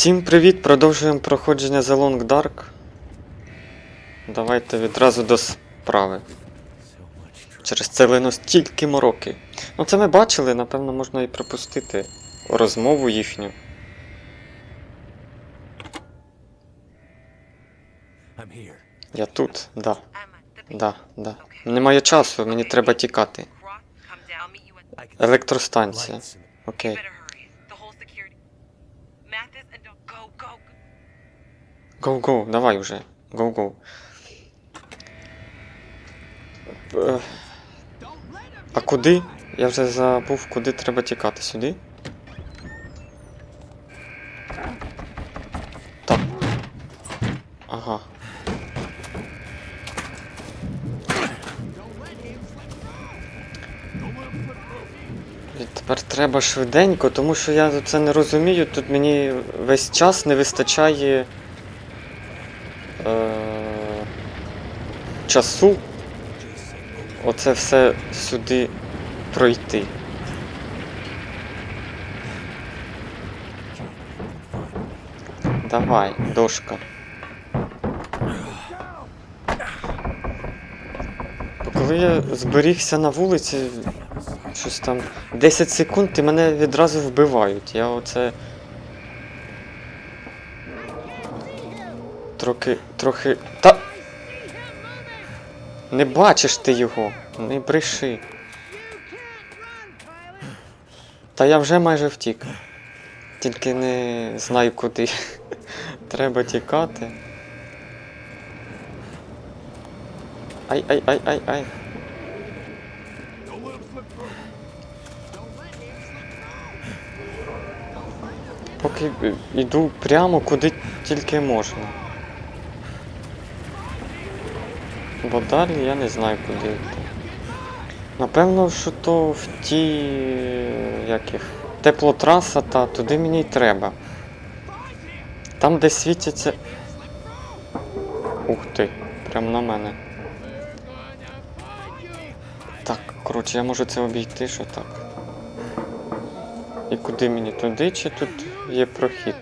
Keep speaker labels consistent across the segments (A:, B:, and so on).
A: Всім привіт! Продовжуємо проходження The Long Dark. Давайте відразу до справи. Через це лино стільки мороки. Ну це ми бачили, напевно, можна і пропустити розмову їхню. Я тут, да, да, да. Немає часу, мені треба тікати.
B: Rock, come
A: Гоу-гоу, давай уже. Гоу-гоу. Е, А куди? Я вже забув, куди треба тікати. Сюди? Так. Ага. І тепер треба швиденько, тому що я це не розумію. Тут мені весь час не вистачає е, часу оце все сюди пройти. Давай, дошка. Коли я зберігся на вулиці, щось там 10 секунд і мене відразу вбивають. Я оце. Трохи. трохи. Та. Не бачиш ти його, не бреши. Та я вже майже втік. Тільки не знаю куди. Треба тікати. Ай, ай, ай, ай, ай. Поки йду прямо куди тільки можна. Бо далі я не знаю куди йти. Напевно, що то в ті. як їх. Теплотраса, та туди мені й треба. Там, де світяться. Ух ти, прям на мене. Так, коротше, я можу це обійти, що так. І куди мені? Туди чи тут є прохід?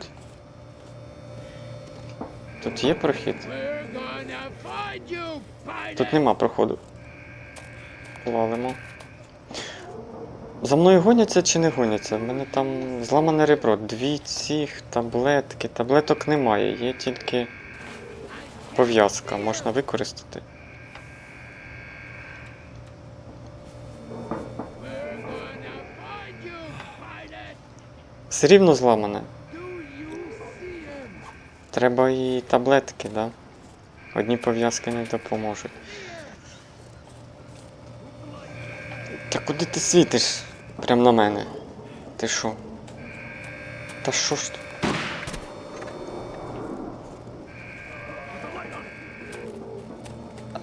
A: Тут є прохід? Тут нема проходу. Валимо. За мною гоняться чи не гоняться? В мене там зламане ребро. Дві цих таблетки. Таблеток немає, є тільки пов'язка, можна використати. Все рівно зламане. Треба і таблетки, да? Одні пов'язки не допоможуть. Та куди ти світиш? Прям на мене. Ти що? Та що ж тут?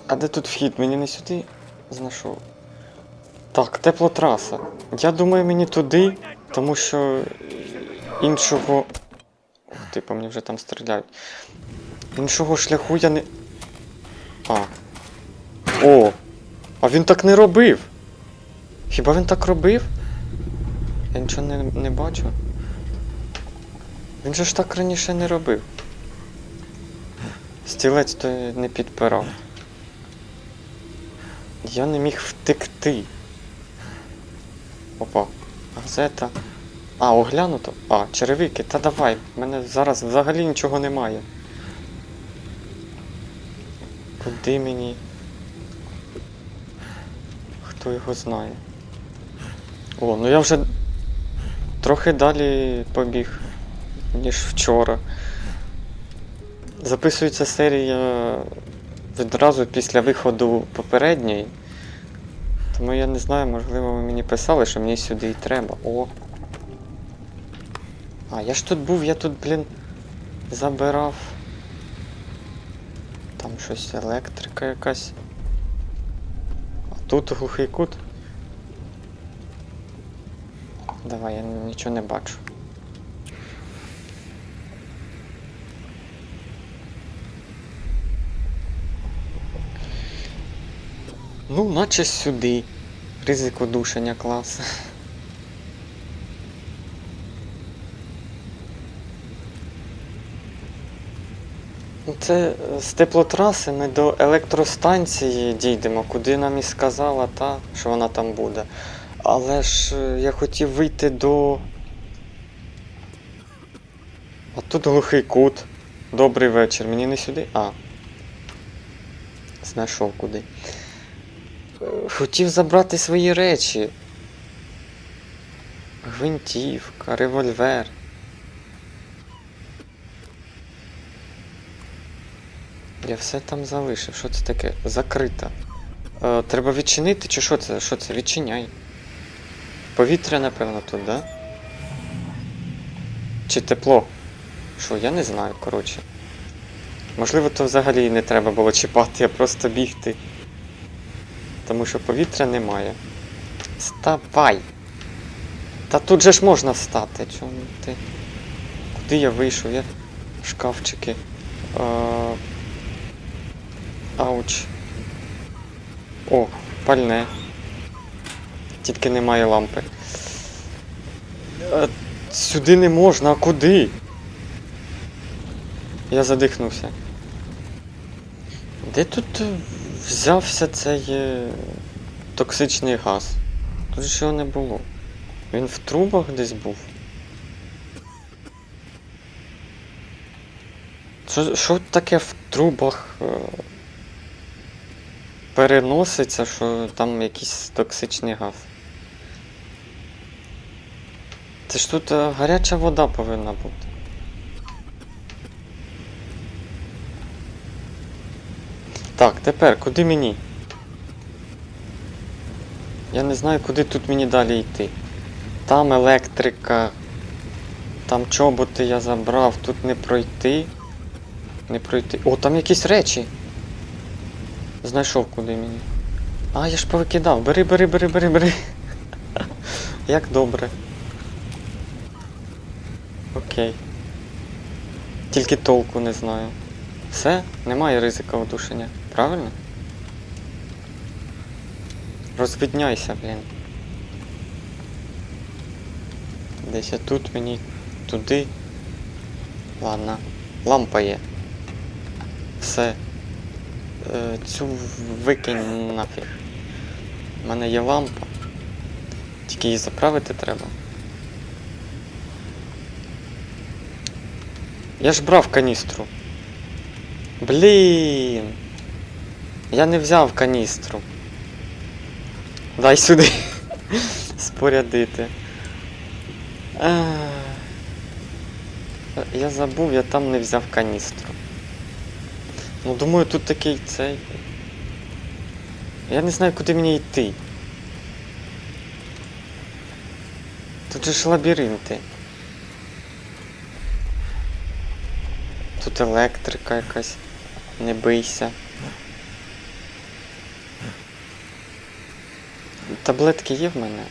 A: А де тут вхід? Мені не сюди знайшов. Так, теплотраса. Я думаю, мені туди, тому що іншого. Ух ти, мені вже там стріляють. Іншого шляху я не. А. О! А він так не робив! Хіба він так робив? Я нічого не, не бачу. Він же ж так раніше не робив. Стілець то не підпирав. Я не міг втекти. Опа, газета. А, оглянуто? А, черевики, та давай, в мене зараз взагалі нічого немає. Куди мені? Хто його знає? О, ну я вже трохи далі побіг, ніж вчора. Записується серія відразу після виходу попередньої. Тому я не знаю, можливо, ви мені писали, що мені сюди і треба. О. А, я ж тут був, я тут, блін, забирав. Там щось електрика якась. Тут глухий кут. Давай, я нічого не бачу. Ну, наче сюди. Ризик удушення клас. Ну, Це з теплотраси ми до електростанції дійдемо, куди нам і сказала та, що вона там буде. Але ж е, я хотів вийти до. А тут глухий кут. Добрий вечір. Мені не сюди. А. Знайшов куди. Е, Хотів забрати свої речі. Гвинтівка, револьвер. Я все там залишив. Що це таке? Закрита. Е, треба відчинити, чи що це? Що це? Відчиняй. Повітря, напевно, тут, да? Чи тепло? Що, я не знаю, коротше. Можливо, то взагалі не треба було чіпати, а просто бігти. Тому що повітря немає. Вставай! Та тут же ж можна встати. Чому ти? Куди я вийшов? Я шкафчики. А... Ауч. О, пальне. Тільки немає лампи. Е, Сюди не можна, а куди? Я задихнувся. Де тут е, взявся цей е, токсичний газ? Тут його не було. Він в трубах десь був. Що, що таке в трубах переноситься, що там якийсь токсичний газ? Це ж тут е, гаряча вода повинна бути. Так, тепер куди мені? Я не знаю, куди тут мені далі йти. Там електрика. Там чоботи я забрав, тут не пройти. Не пройти. О, там якісь речі. Знайшов куди мені. А, я ж повикидав. Бери, бери, бери, бери, бери. Як добре. Окей. Тільки толку не знаю. Все, немає ризика удушення. Правильно? Розвідняйся, блін. Десь я тут мені туди. Ладно. Лампа є. Все. Е, цю викинь нафіг. У мене є лампа. Тільки її заправити треба. Я ж брав каністру. Блін. Я не взяв каністру. Дай сюди. Спорядити. Я забув, я там не взяв каністру. Ну, думаю, тут такий цей. Я не знаю, куди мені йти. Тут же ж лабіринти. Тут електрика якась. Не бийся. Таблетки є в мене?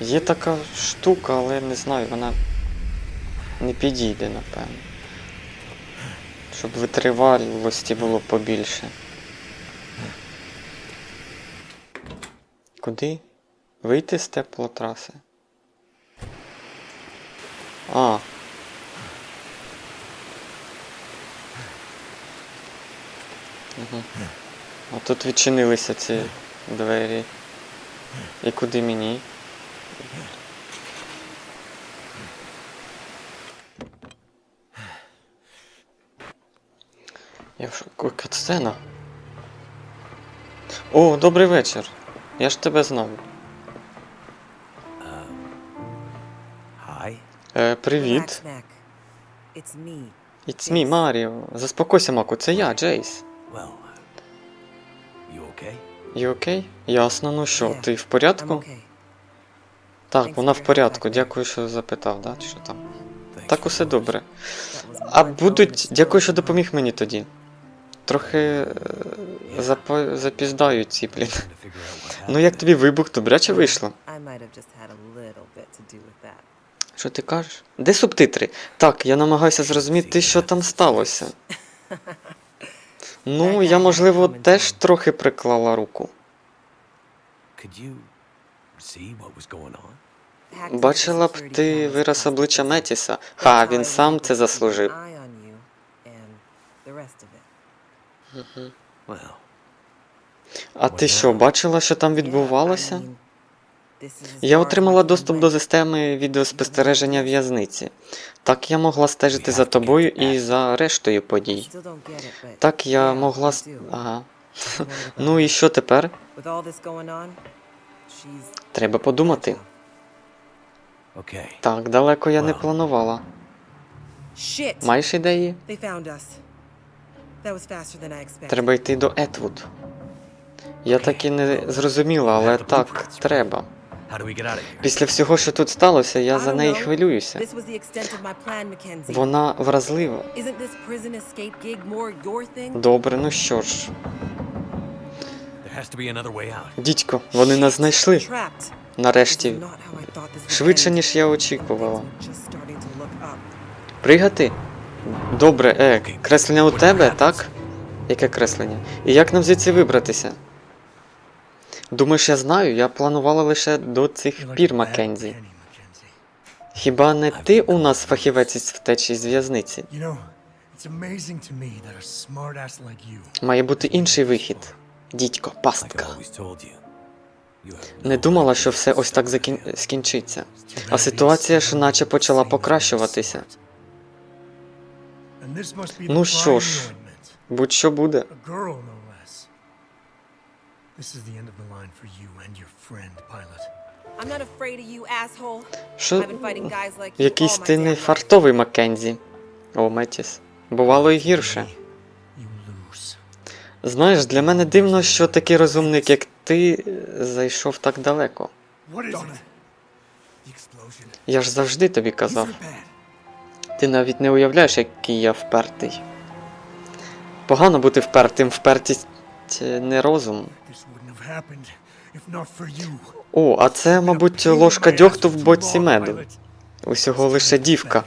A: Є така штука, але не знаю, вона не підійде, напевно. Щоб витривалості було побільше. Куди? Вийти з теплотраси? А. Угу. А тут відчинилися ці двері. І куди мені? Я в шоку. Катсцена. О, добрий вечір. Я ж тебе знав.
C: Hi.
A: Е, привіт.
D: It's me.
A: Маріо. Заспокойся, Маку, це я, Джейс.
C: You okay?
A: Ясно, ну що, ти в порядку? Так, вона в порядку. Дякую, що запитав, да? Що там? Так усе добре. А будуть. Дякую, що допоміг мені тоді. Трохи е, запа- запіздаю ці, блін. Ну як тобі вибух, вийшло.
D: Do with that.
A: Що ти кажеш? Де субтитри? Так, я намагаюся зрозуміти, що там сталося. Ну, я, можливо, теж трохи приклала руку. Бачила б ти вираз обличчя. Метіса. Ха, він сам це заслужив. А ти що, бачила, що там відбувалося? Я отримала доступ до системи відеоспостереження в'язниці. Так я могла стежити за тобою і за рештою подій. Так я могла. Ага. Ну і що тепер? Треба подумати. Так, далеко я не планувала. Маєш ідеї? Треба йти до Етвуд. Я так і не зрозуміла, але так, треба. Після всього, що тут сталося, я за неї хвилююся. Вона вразлива. Добре, ну що ж. Дідько, вони нас знайшли. Нарешті. Швидше, ніж я очікувала. Пригати? Добре, е, креслення у тебе, так? Яке креслення? І як нам звідси вибратися? Думаєш, я знаю? Я планувала лише до цих пір, Маккензі. Хіба не ти у нас фахівець із втечі з в'язниці? Має бути інший вихід. Дідько, пастка. Не думала, що все ось так закін... скінчиться. А ситуація ж наче почала покращуватися. Ну що ж. Будь-що буде.
E: A girl, no less. This is the end of the line for you and your friend, pilot.
D: I'm not afraid of you, asshole.
A: Що
D: I've been fighting guys like you
A: якийсь ти не фартовий Маккензі. О, Метіс. Бувало і гірше.
E: You lose.
A: Знаєш, для мене дивно, що такий розумник, як ти, е, зайшов так далеко. Я ж завжди тобі казав. Ти навіть не уявляєш, який я впертий. Погано бути впертим, впертість не розум. О, а це, мабуть, ложка дьогту в боці меду. Усього лише дівка.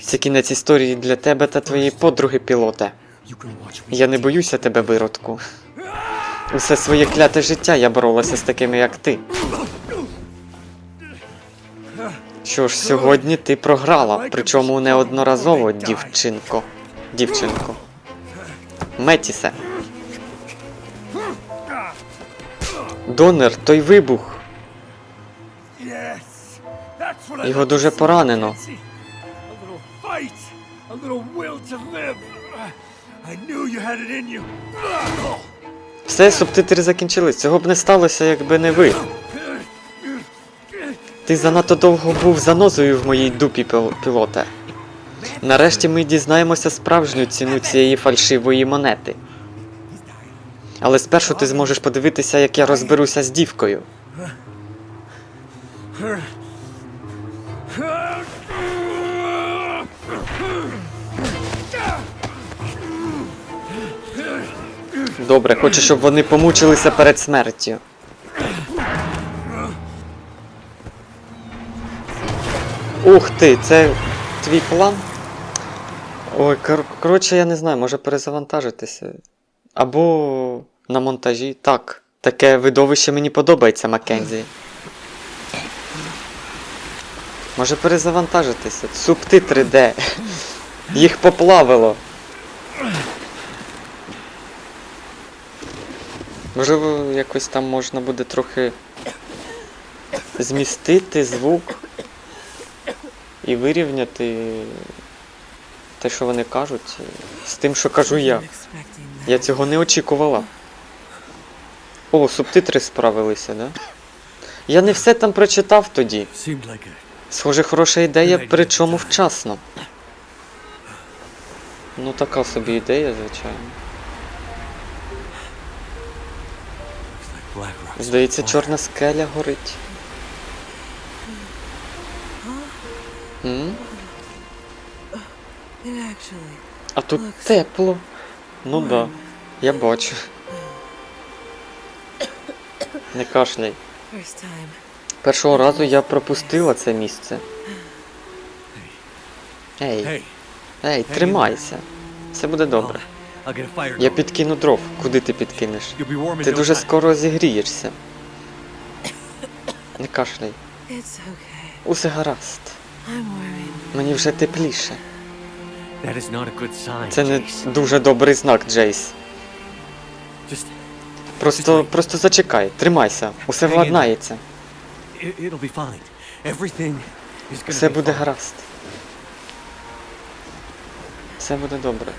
A: Це кінець історії для тебе та твоєї подруги пілоте. Я не боюся тебе, виродку. Усе своє кляте життя я боролася з такими, як ти. Що ж, сьогодні ти програла, причому неодноразово, дівчинко. Дівчинко. Метісе. Донор, той вибух. Його дуже поранено. Все, субтитри закінчились. Цього б не сталося, якби не ви. Ти занадто довго був занозою в моїй дупі, піл- пілоте. Нарешті ми дізнаємося справжню ціну цієї фальшивої монети. Але спершу ти зможеш подивитися, як я розберуся з дівкою. Добре, хочу, щоб вони помучилися перед смертю. Ух ти, це твій план? Ой, кор- коротше, я не знаю, може перезавантажитися. Або на монтажі. Так. Таке видовище мені подобається, Маккензі. Може перезавантажитися. Субтитри де? Їх поплавило. Можливо, якось там можна буде трохи змістити звук і вирівняти те, що вони кажуть, з тим, що кажу я. Я цього не очікувала. О, субтитри справилися, да? Я не все там прочитав тоді. Схоже, хороша ідея, причому вчасно. Ну, така собі ідея, звичайно. Здається, чорна скеля горить. М? А тут тепло. Ну да, я бачу. Не кашляй. Першого разу я пропустила це місце. Ей, ей, тримайся. Все буде добре. Я підкину дров. Куди ти підкинеш? Ти дуже скоро зігрієшся. Не кашляй. Усе гаразд. Мені вже тепліше. Це не дуже добрий знак, Джейс. Просто, просто зачекай, тримайся, усе владнається, все буде гаразд. Все буде добре.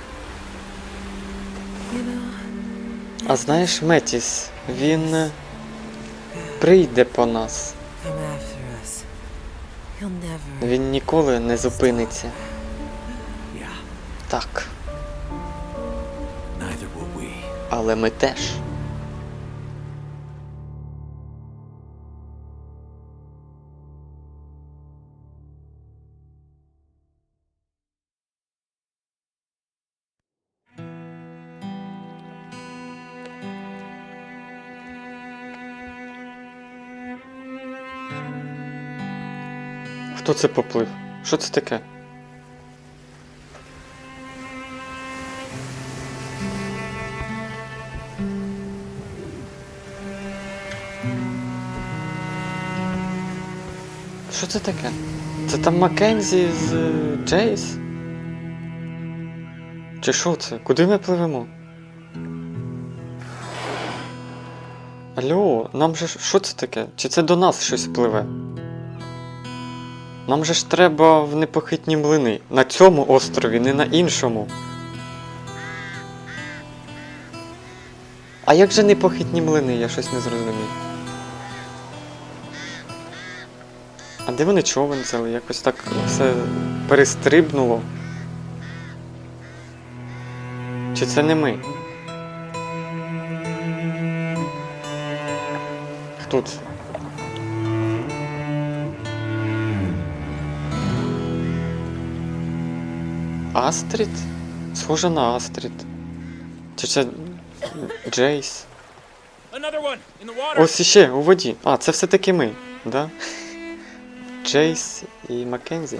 A: А знаєш, Метіс, він прийде по нас. Він ніколи не зупиниться. Так, але ми теж. Хто це поплив? Що це таке? Що це таке? Це там Маккензі з е, Джейс? Чи що це? Куди ми пливемо? Алло, нам же що це таке? Чи це до нас щось пливе? Нам же ж треба в непохитні млини. На цьому острові, не на іншому. А як же непохитні млини? Я щось не зрозумів. А де вони човен взяли? Якось так все перестрибнуло. Чи це не ми? Хто це? Астрід? Схоже на Астрід. Чи це Джейс? Ось іще у воді. А, це все-таки ми, да? Джейс і Маккензі.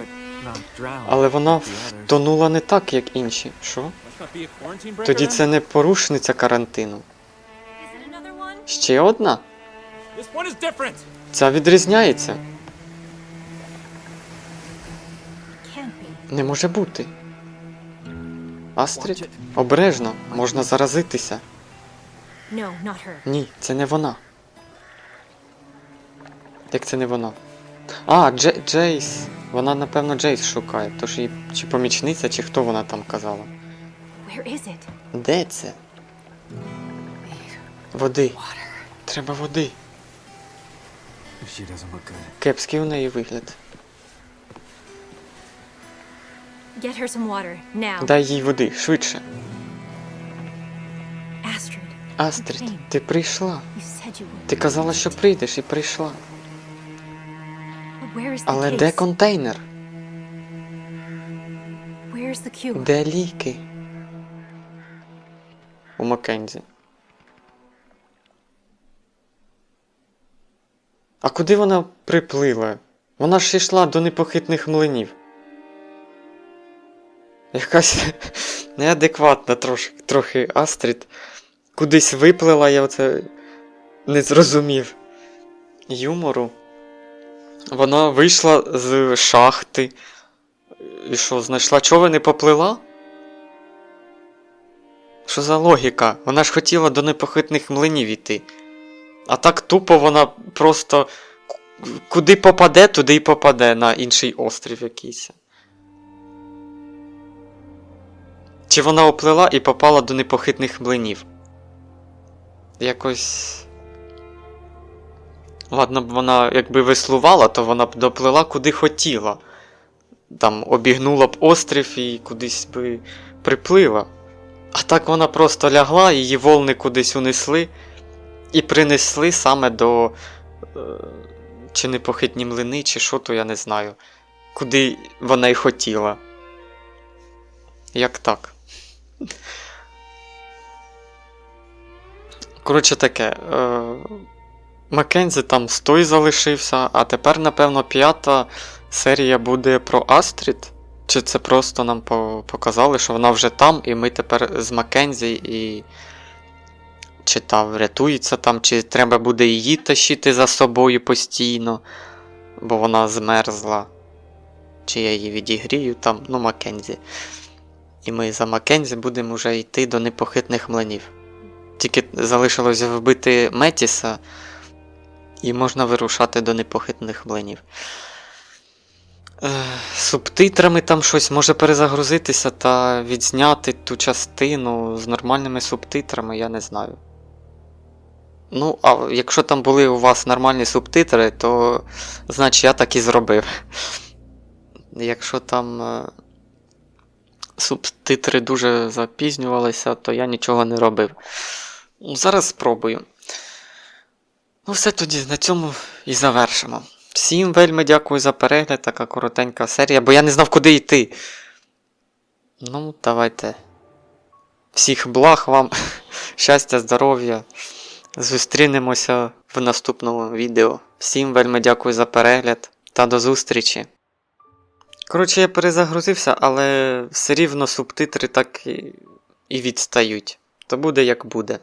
A: Але вона втонула не так, як інші. Що? Тоді це не порушниця карантину. Ще одна? Ця відрізняється. Не може бути. Астрід? Обережно, можна заразитися. Ні, це не вона. Як це не вона? А, Дже Джейс. Вона, напевно, Джейс шукає. Тож її чи помічниця, чи хто вона там казала. Де це? Води. Треба води. Кепський у неї вигляд.
B: Get her some water, now.
A: Дай їй води, швидше. Астрід, ти прийшла. Ти казала, що прийдеш і прийшла. Але де контейнер? Де ліки? У Маккензі. А куди вона приплила? Вона ж йшла до непохитних млинів. Якась неадекватна трошки, трохи Астрід. Кудись виплила, я оце не зрозумів. Юмору. Вона вийшла з шахти. І що, знайшла човен і поплила? Що за логіка? Вона ж хотіла до непохитних млинів іти. А так тупо вона просто куди попаде, туди й попаде на інший острів якийсь. Чи вона оплила і попала до непохитних млинів? Якось. Ладно б вона якби веслувала, то вона б доплила куди хотіла. Там обігнула б острів і кудись би приплила. А так вона просто лягла, її волни кудись унесли і принесли саме до. Е, чи непохитні млини, чи що, то я не знаю. Куди вона й хотіла. Як так? Коротше таке. Е, Маккензі там стой залишився, а тепер, напевно, п'ята серія буде про Астрід. Чи це просто нам по- показали, що вона вже там, і ми тепер з Маккензі і читав, рятується там, чи треба буде її тащити за собою постійно, бо вона змерзла. Чи я її відігрію там, ну, Маккензі. І ми за Маккензі будемо вже йти до непохитних млинів. Тільки залишилось вбити Метіса, і можна вирушати до непохитних млинів. Е, субтитрами там щось може перезагрузитися та відзняти ту частину з нормальними субтитрами, я не знаю. Ну, а якщо там були у вас нормальні субтитри, то значить я так і зробив. Якщо там е, субтитри дуже запізнювалися, то я нічого не робив. Ну, Зараз спробую. Ну, все тоді на цьому і завершимо. Всім вельми дякую за перегляд, така коротенька серія, бо я не знав, куди йти. Ну, давайте. Всіх благ вам, щастя, здоров'я. Зустрінемося в наступному відео. Всім вельми дякую за перегляд та до зустрічі. Коротше, я перезагрузився, але все рівно субтитри так і, відстають. То буде як буде.